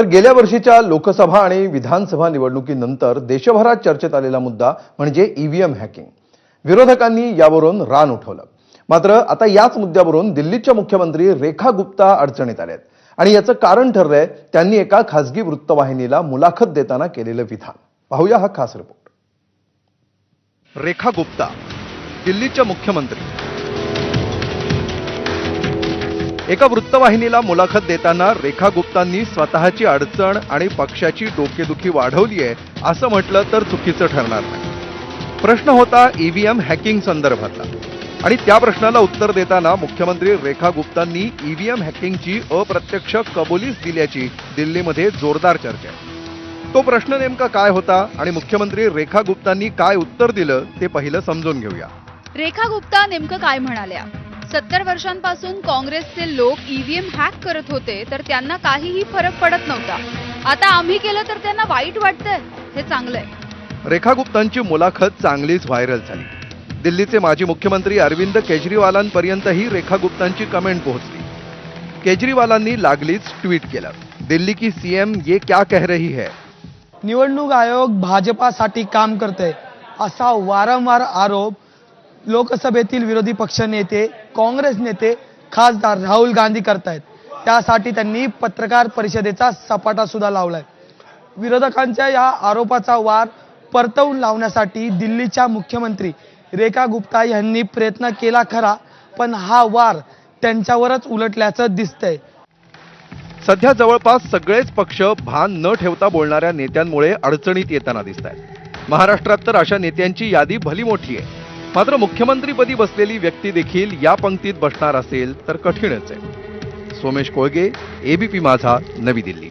तर गेल्या वर्षीच्या लोकसभा आणि विधानसभा निवडणुकीनंतर देशभरात चर्चेत आलेला मुद्दा म्हणजे ईव्हीएम हॅकिंग. विरोधकांनी यावरून रान उठवलं. मात्र आता याच मुद्द्यावरून दिल्लीच्या मुख्यमंत्री रेखा गुप्ता अडचणीत आल्यात. आणि याचं कारण ठरलंय त्यांनी एका खासगी वृत्तवाहिनीला मुलाखत देताना केलेलं विधान. पाहूया हा खास रिपोर्ट. रेखा गुप्ता दिल्लीच्या मुख्यमंत्री. एका वृत्तवाहिनीला मुलाखत देताना रेखा गुप्तांनी स्वतःची अडचण आणि पक्षाची डोकेदुखी वाढवली आहे असं म्हटलं तर चुकीचं ठरणार नाही. प्रश्न होता ईव्हीएम हॅकिंग संदर्भातला. आणि त्या प्रश्नाला उत्तर देताना मुख्यमंत्री रेखा गुप्तांनी ईव्हीएम हॅकिंगची अप्रत्यक्ष कबुलीच दिल्याची दिल्लीमध्ये जोरदार चर्चा आहे. तो प्रश्न नेमका काय होता आणि मुख्यमंत्री रेखा गुप्तांनी काय उत्तर दिलं ते पहिलं समजून घेऊया. रेखा गुप्ता नेमकं काय म्हणाल्या? सत्तर वर्षांपासून काँग्रेसचे लोक ईव्हीएम हॅक करत होते तर त्यांना काहीही फरक पडत नव्हता. आता आम्ही केलं तर त्यांना वाईट वाटतंय हे चांगलंय. रेखा गुप्तांची मुलाखत चांगलीच व्हायरल झाली. दिल्लीचे माजी मुख्यमंत्री अरविंद केजरीवालांपर्यंतही रेखा गुप्तांची कमेंट पोहोचली. केजरीवालांनी लागलीच ट्विट केलं. दिल्ली की सीएम ये क्या कह रही है? निवडणूक आयोग भाजपासाठी काम करते असा वारंवार आरोप लोकसभेतील विरोधी पक्ष नेते काँग्रेस नेते खासदार राहुल गांधी करतायत. त्यासाठी त्यांनी पत्रकार परिषदेचा सपाटा सुद्धा लावलाय. विरोधकांच्या या आरोपाचा वार परतवून लावण्यासाठी दिल्लीच्या मुख्यमंत्री रेखा गुप्ता यांनी प्रयत्न केला खरा पण हा वार त्यांच्यावरच उलटल्याचं दिसतंय. सध्या जवळपास सगळेच पक्ष भान न ठेवता बोलणाऱ्या नेत्यांमुळे अडचणीत येताना दिसत आहेत महाराष्ट्रात तर अशा नेत्यांची यादी भली मोठी आहे. मात्र मुख्यमंत्रीपदी बसलेली व्यक्ती देखील या पंक्तीत बसणार असेल तर कठीणच आहे. सोमेश कोळगे एबीपी माझा नवी दिल्ली.